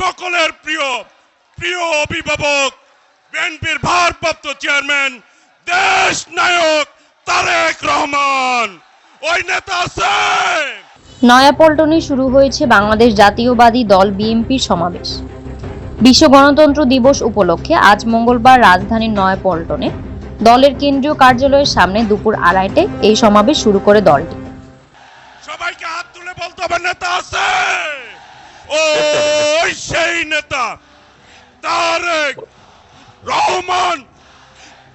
সকলের প্রিয় প্রিয় অভিভাবক বিএনপির ভারপ্রাপ্ত চেয়ারম্যান দেশ নায়ক তারেক রহমান। ওই নেতা আছে। নয়াপল্টনে শুরু হয়েছে বাংলাদেশ জাতীয়বাদী দল বিএনপির সমাবেশ। বিশ্ব গণতন্ত্র দিবস উপলক্ষে আজ মঙ্গলবার রাজধানীর নয়াপল্টনে দলের কেন্দ্রীয় কার্যালয়ের সামনে দুপুর আড়াইটে এই সমাবেশ শুরু করে দলটি। সবাইকে হাত তুলে বলতে হবে নেতা আছে। নেতা। তারেক রহমান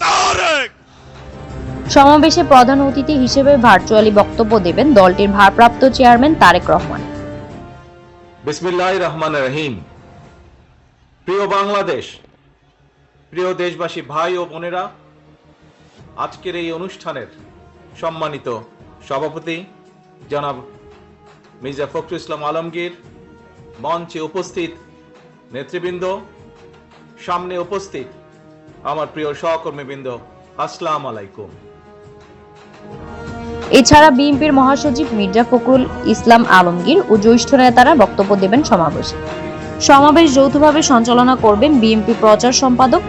তারেক। সমাবেশে প্রধান অতিথি হিসেবে ভার্চুয়ালি বক্তব্য দেবেন দলটির ভারপ্রাপ্ত চেয়ারম্যান তারেক রহমান। বিসমিল্লাহ রহমান রহিম। প্রিয় বাংলাদেশ প্রিয় দেশবাসী ভাই ও বোনেরা আজকের এই অনুষ্ঠানের সম্মানিত সভাপতি জনাব মির্জা ফখরুল ইসলাম আলমগীর মঞ্চে উপস্থিত নেতৃবৃন্দ, সামনে উপস্থিত আমার প্রিয় সহকর্মীবৃন্দ, আসসালাম আলাইকুম। এছাড়া বিএনপির মহাসচিব মির্জা ফখরুল ইসলাম আলমগীর ও জ্যেষ্ঠ নেতারা বক্তব্য দেবেন সমাবেশে। সমাবেশ যৌথভাবে সঞ্চালনা করবেন বিএনপি প্রচার সম্পাদক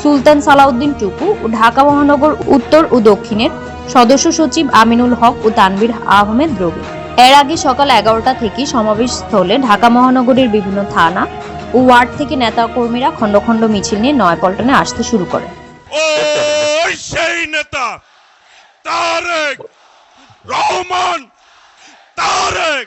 সুলতান সালাউদ্দিন টুকু ও ঢাকা মহানগর উত্তর ও দক্ষিণের সদস্য সচিব আমিনুল হক ও তানভীর আহমেদ রবি। এর আগে সকাল এগারোটা থেকে সমাবেশ স্থলে ঢাকা মহানগরীর বিভিন্ন থানা ওয়ার্ড থেকে নেতা কর্মীরা খণ্ড খণ্ড মিছিল নিয়ে নয় পল্টনে আসতে শুরু করে। সেই নেতা, তারেক রহমান, তারেক।